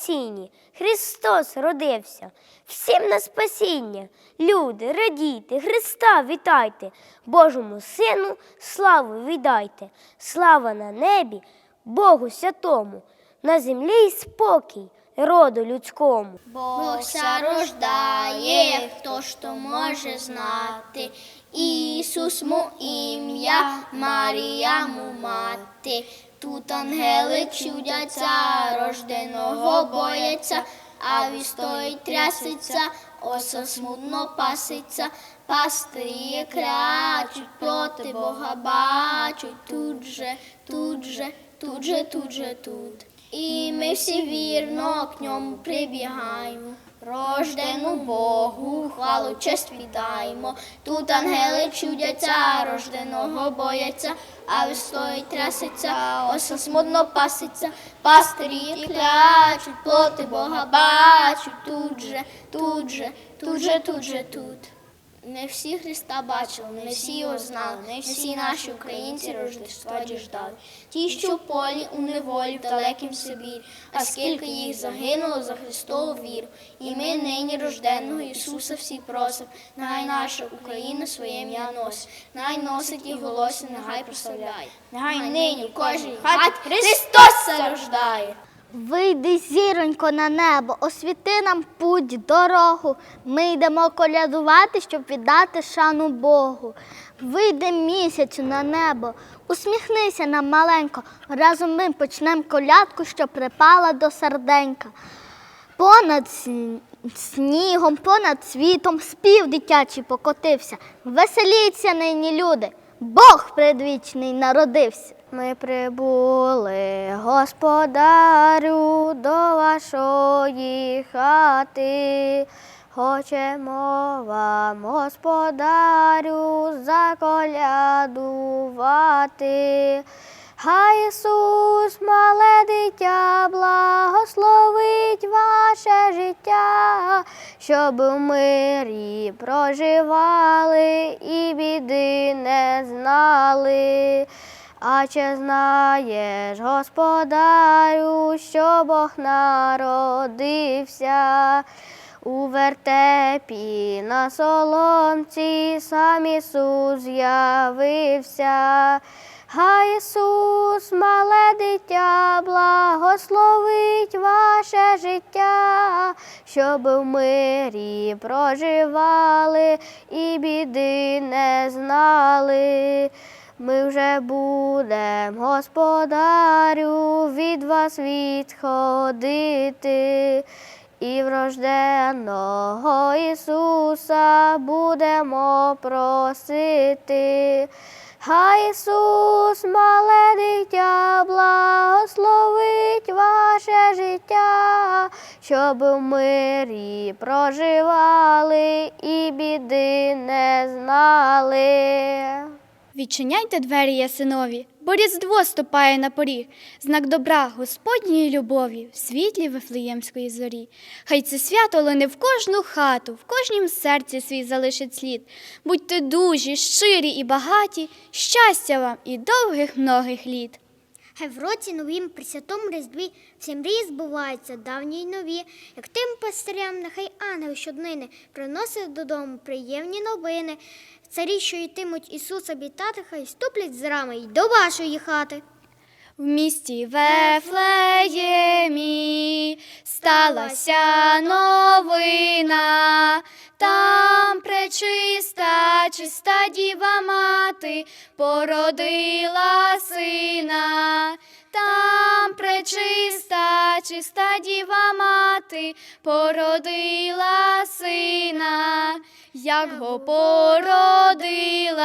сіні, Христос родився, всім на спасіння. Люди, радійте, Христа вітайте, Божому Сину славу віддайте, слава на небі, Богу святому, на землі й спокій роду людському. Бог рождає, хто ж то може знати. Ісус му ім'я, Марія му мати. Тут ангели чудяться, рожденого бояться, а він стоїть трясеться, оса смутно паситься, пастирі крячуть, проти Бога бачуть, тут же, тут же, тут же, тут же, тут. І ми всі вірно к ньому прибігаємо. Рождену Богу, хвалу честь віддаємо. Тут ангели чудяться, рожденого бояться, а стоїть трясеться, оса смутно паситься, пастирі клячуть, плоти Бога бачуть, тут же, тут же, тут же, тут же, тут. Не всі Христа бачили, не всі його знали, не всі наші українці Рождества діждали. Ті, що в полі у неволі в далекім Сибірі, а скільки їх загинуло за Христову віру. І ми нині рожденного Ісуса всі просимо, нехай наша Україна своє ім'я носить, нехай носить і голоси, нехай прославляє. Нехай нині в кожній хаті Христос рождає. Вийди, зіронько, на небо, освіти нам путь, дорогу. Ми йдемо колядувати, щоб віддати шану Богу. Вийди місяцю на небо, усміхнися нам маленько. Разом ми почнемо колядку, що припала до серденька. Понад снігом, понад світом спів дитячий покотився. Веселіться нині, люди, Бог предвічний народився. Ми прибули, господарю, до вашої хати. Хочемо вам, господарю, заколядувати. Хай Ісус, мале дитя, благословить ваше життя, щоб в мирі проживали і біди не знали. А чи знаєш, господарю, що Бог народився? У вертепі на соломці сам Ісус з'явився. Ісус, мале дитя, благословить ваше життя, щоб в мирі проживали і біди не знали. Ми вже будем, господарю, від вас відходити. І врожденого Ісуса будемо просити. Хай Ісус, мале дитя, благословить ваше життя, щоб в мирі проживали і біди не знали. Відчиняйте двері ясинові, бо різдво ступає на поріг, знак добра Господньої любові в світлі Вифлеємської зорі. Хай це свято лине в кожну хату, в кожнім серці свій залишить слід. Будьте дужі, щирі і багаті, щастя вам і довгих многих літ. Хай в році новім при святому різдві всі мрії збуваються, давні й нові. Як тим пастирям, нехай ангел щоднини приносить додому приємні новини. Царі, що йтимуть Ісуса вітати, хай ступлять з рами й до вашої хати. В місті Вефлеємі сталася новина, там пречиста, чиста діва мати породила сина. Там пречиста, чиста діва мати породила сина, як го породила,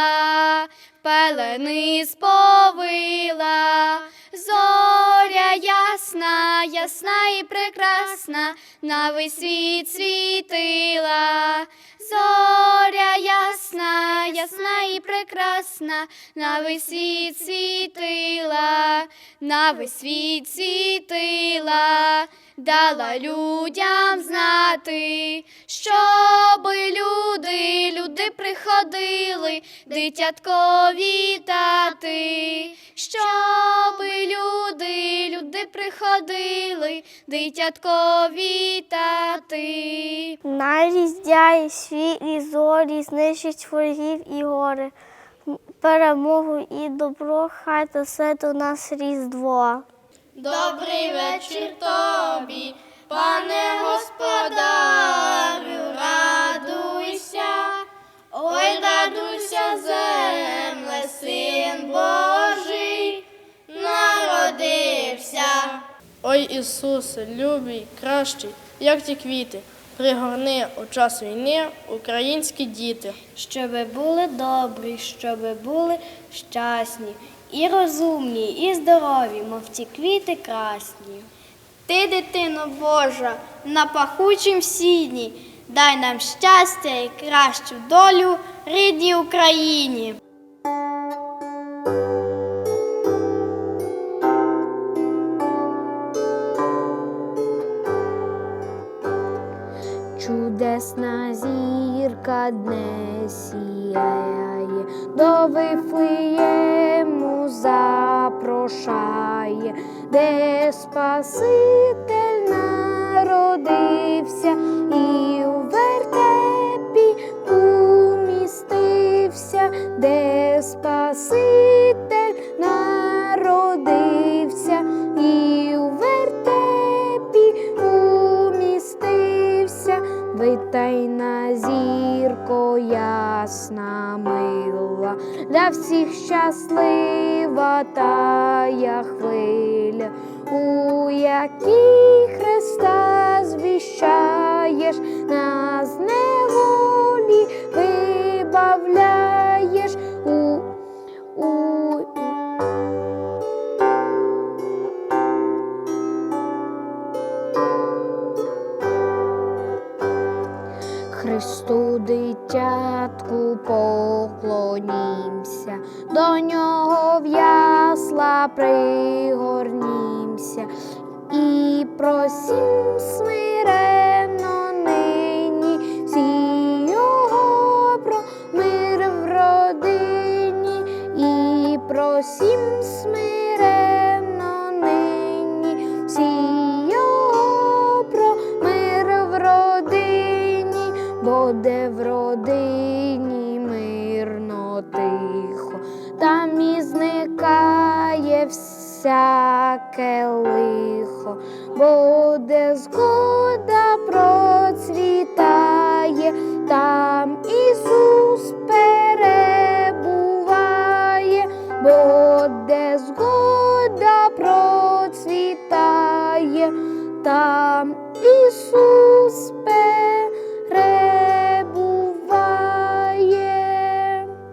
пелени сповила, зоря ясна, ясна і прекрасна, на весь світ світила. Зоря ясна, ясна і прекрасна, на весь світ світила, на весь світ світила, дала людям знати, щоби люди, люди приходили, дитятко вітати, щоби люди, люди приходили, дитятко вітати. Наріздяє світлі зорі, знищить ворогів і гори. Перемогу і добро, хай то все до нас різдво. Добрий вечір тобі, пане господарю, радуйся, ой, радуйся, земле, син Божий, народився. Ой Ісусе, любий, кращий, як ті квіти, пригорни у час війни українські діти. Щоби були добрі, щоби були щасні, і розумні, і здорові, мов ті квіти красні. Ти, дитино Божа, на пахучім сіні, дай нам щастя і кращу долю рідній Україні. Чудесна зірка дне сіяє, до Вифлеєму запрошає, де Спаситель народився і у зірко ясна мила, для всіх щаслива тая хвиля, у якій Христа звіщаєш, нас з дитятку поклонімся, до нього в ясла пригорнімся і просім смиренно нині всі його про мир в родині і просім всяке лихо, буде згода процвітає, там